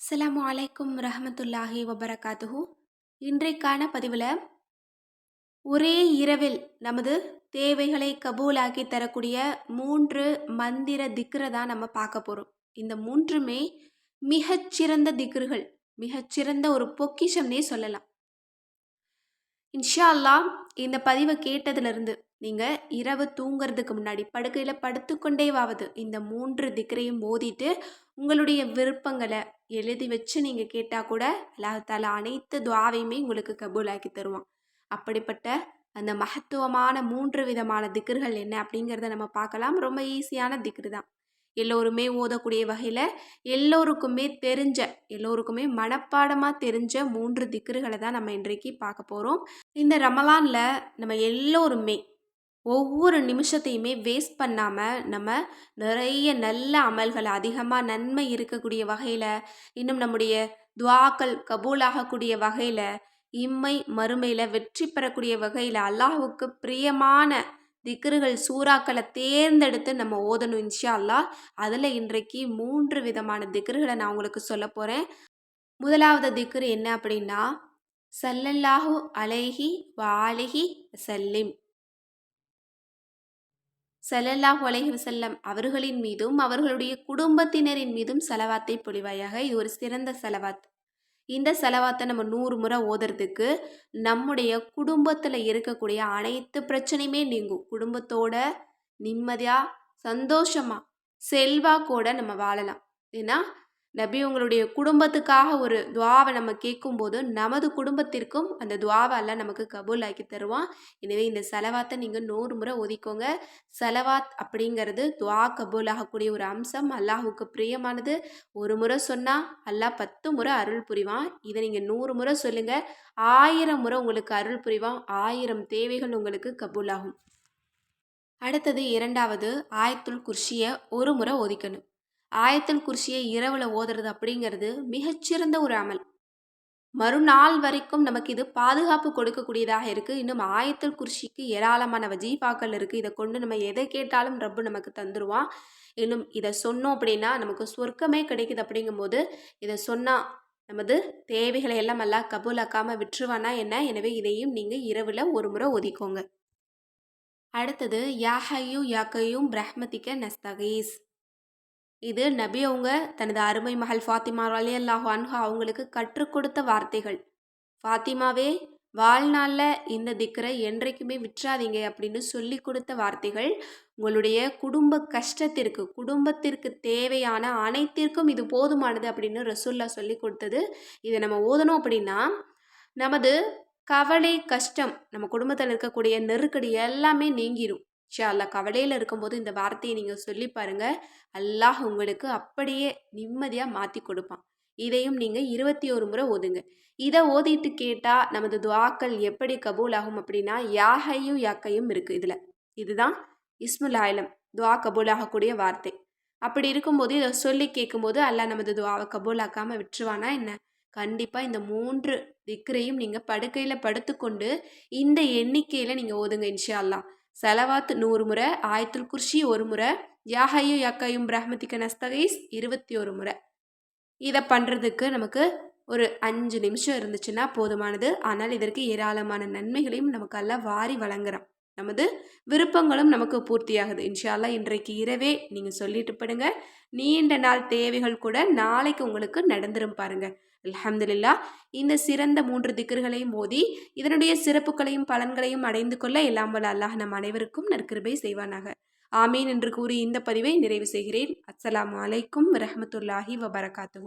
அஸ்லாம் வலைக்கும் ரஹமத்துல்லாஹி வபரகாத்துஹு. இன்றைக்கான பதிவில் ஒரே இரவில் நமது தேவைகளை கபூலாக்கி தரக்கூடிய மூன்று மந்திர திக்ரை தான் நம்ம பார்க்க போகிறோம் இந்த மூன்றுமே மிகச்சிறந்த திக்ருகள் மிகச்சிறந்த ஒரு பொக்கிஷம்னே சொல்லலாம். இன்ஷா அல்லாஹ் இந்த பதிவை கேட்டதுலேருந்து நீங்கள் இரவு தூங்குறதுக்கு முன்னாடி படுக்கையில் படுத்துக்கொண்டேவாவது இந்த மூன்று திக்கரையும் ஓதிட்டு உங்களுடைய விருப்பங்களை எழுதி வச்சு நீங்கள் கேட்டால் கூட அல்லாஹால அனைத்து துவாவையுமே உங்களுக்கு கபூலாக்கி தருவான். அப்படிப்பட்ட அந்த மகத்துவமான மூன்று விதமான திக்கர்கள் என்ன அப்படிங்கிறத நம்ம பார்க்கலாம். ரொம்ப ஈஸியான திக்ரு தான். எல்லோருமே ஓதக்கூடிய வகையில் எல்லோருக்குமே தெரிஞ்ச எல்லோருக்குமே மனப்பாடமாக தெரிஞ்ச மூன்று திக்ருகளை தான் நம்ம இன்றைக்கு பார்க்க போகிறோம் இந்த ரமலானில் நம்ம எல்லோருமே ஒவ்வொரு நிமிஷத்தையுமே வேஸ்ட் பண்ணாமல் நம்ம நிறைய நல்ல அமல்கள் அதிகமாக நன்மை இருக்கக்கூடிய வகையில் இன்னும் நம்முடைய துவாக்கள் கபூலாகக்கூடிய வகையில் இம்மை மறுமையில் வெற்றி பெறக்கூடிய வகையில் அல்லாஹுக்கு பிரியமான திக்ருகள் சூறாக்களை தேர்ந்தெடுத்து நம்ம ஓதணும் இன்ஷா அல்லாஹ் அதில் இன்றைக்கு மூன்று விதமான திக்ருகளை நான் உங்களுக்கு சொல்ல போகிறேன் முதலாவது திக்ரு என்ன அப்படின்னா சல்லல்லாஹு அலைஹி வாலிஹி சல்லிம் சல்லல்லாஹு உலகி செல்லம் அவர்களின் மீதும் அவர்களுடைய குடும்பத்தினரின் மீதும் செலவாத்தை பொழிவாயாக. இது ஒரு சிறந்த செலவாத் இந்த செலவாத்தை நம்ம நூறு முறை ஓதுறதுக்கு நம்முடைய குடும்பத்தில் இருக்கக்கூடிய அனைத்து பிரச்சனையுமே நீங்கும். குடும்பத்தோட நிம்மதியாக சந்தோஷமாக செல்வாக்கோட நம்ம வாழலாம். ஏன்னா நபி உங்களுடைய குடும்பத்துக்காக ஒரு துவாவை நம்ம கேட்கும்போது நமது குடும்பத்திற்கும் அந்த துவாவை எல்லாம் நமக்கு கபூல் ஆக்கி தருவான். எனவே இந்த செலவாத்தை நீங்கள் நூறு முறை ஒதுக்கோங்க செலவாத் அப்படிங்கிறது துவா கபூல் ஆகக்கூடிய ஒரு அம்சம். அல்லாஹுக்கு பிரியமானது. ஒரு முறை சொன்னால் அல்லாஹ் பத்து முறை அருள் புரிவான். இதை நீங்கள் நூறு முறை சொல்லுங்கள் ஆயிரம் முறை உங்களுக்கு அருள் புரிவான். ஆயிரம் தேவைகள் உங்களுக்கு கபூல் ஆகும் அடுத்தது இரண்டாவது ஆயத்துல் குர்ஷியை ஒரு முறை ஒதுக்கணும். ஆயத்தல் குர்சியை இரவில் ஓதுறது அப்படிங்கிறது மிகச்சிறந்த ஒரு அமல். மறுநாள் வரைக்கும் நமக்கு இது பாதுகாப்பு கொடுக்கக்கூடியதாக இருக்குது இன்னும் ஆயத்தல் குர்ஷிக்கு ஏராளமான வஜீஃபாக்கள் இருக்குது இதை கொண்டு நம்ம எதை கேட்டாலும் ரப்பு நமக்கு தந்துடுவான் இன்னும் இதை சொன்னோம் அப்படின்னா நமக்கு சொர்க்கமே கிடைக்குது அப்படிங்கும்போது இதை சொன்னால் நமது தேவைகளை எல்லாம் எல்லாம் கபூலாக்காமல் விட்டுருவானா என்ன? எனவே இதையும் நீங்கள் இரவில் ஒரு முறை ஒதுக்கோங்க. அடுத்தது யாஹையும் யாக்கையும் பிரஹ்மதிக்க நஸ்தகீஸ். இது நபி அவங்க தனது அருமை மகள் ஃபாத்திமா அலி அல்லாஹ் அன்ஹா அவங்களுக்கு கற்றுக் கொடுத்த வார்த்தைகள். ஃபாத்திமாவே வாழ்நாளில் இந்த திக்கரை என்றைக்குமே விற்றாதீங்க அப்படின்னு சொல்லி கொடுத்த வார்த்தைகள். உங்களுடைய குடும்ப கஷ்டத்திற்கு குடும்பத்திற்கு தேவையான அனைத்திற்கும் இது போதுமானது அப்படின்னு ரசுல்லா சொல்லி கொடுத்தது. இதை நம்ம ஓதணும் அப்படின்னா நமது கவலை கஷ்டம் நம்ம குடும்பத்தில் இருக்கக்கூடிய நெருக்கடி எல்லாமே நீங்கிடும் ஷா அல்லா கவலையில் இருக்கும்போது இந்த வார்த்தையை நீங்கள் சொல்லி பாருங்கள் அல்லாஹ் உங்களுக்கு அப்படியே நிம்மதியாக மாற்றி கொடுப்பான். இதையும் நீங்கள் இருபத்தி ஒரு முறை ஓதுங்க. இதை ஓதிட்டு கேட்டால் நமது துவாக்கள் எப்படி கபூல் ஆகும் அப்படின்னா யாகையும் யாக்கையும் இருக்குது இதில். இதுதான் இஸ்முல் ஆயிலம் துவா கபூல் ஆகக்கூடிய வார்த்தை. அப்படி இருக்கும்போது இதை சொல்லி கேட்கும்போது அல்லாஹ் நமது துவாவை கபூல் ஆக்காமல் விட்டுருவானா என்ன? கண்டிப்பாக இந்த மூன்று திக்ரையும் நீங்கள் படுக்கையில் படுத்துக்கொண்டு இந்த எண்ணிக்கையில் நீங்கள் ஓதுங்க இன்ஷா அல்லா செலவாத் நூறு முறை ஆயத்துல் குர்ஷி ஒரு முறை யாஹையும் யக்கையும் பிரஹ்மதிக்க நஸ்தகைஸ் இருபத்தி ஒரு முறை. இதை பண்ணுறதுக்கு நமக்கு ஒரு அஞ்சு நிமிஷம் இருந்துச்சுன்னா போதுமானது. ஆனால் இதற்கு ஏராளமான நன்மைகளையும் நமக்கு எல்லாம் வாரி வழங்குறான். நமது விருப்பங்களும் நமக்கு பூர்த்தியாகுது. இன்ஷால்லா இன்றைக்கு இரவே நீங்கள் சொல்லிட்டு படுங்க நீண்ட நாள் தேவைகள் கூட நாளைக்கு உங்களுக்கு நடந்துரும் பாருங்க. அலமதுல்லா இந்த சிறந்த மூன்று திக்கர்களையும் மோதி இதனுடைய சிறப்புகளையும் பலன்களையும் அடைந்து கொள்ள எல்லாம் வல்ல அல்லாஹ் நம் அனைவருக்கும் நற்கிருபை செய்வானாக. ஆமீன் என்று கூறி இந்த பதிவை நிறைவு செய்கிறேன். அஸ்லாம் வலைக்கும் ரஹமத்துல்லாஹி வபரகாத்து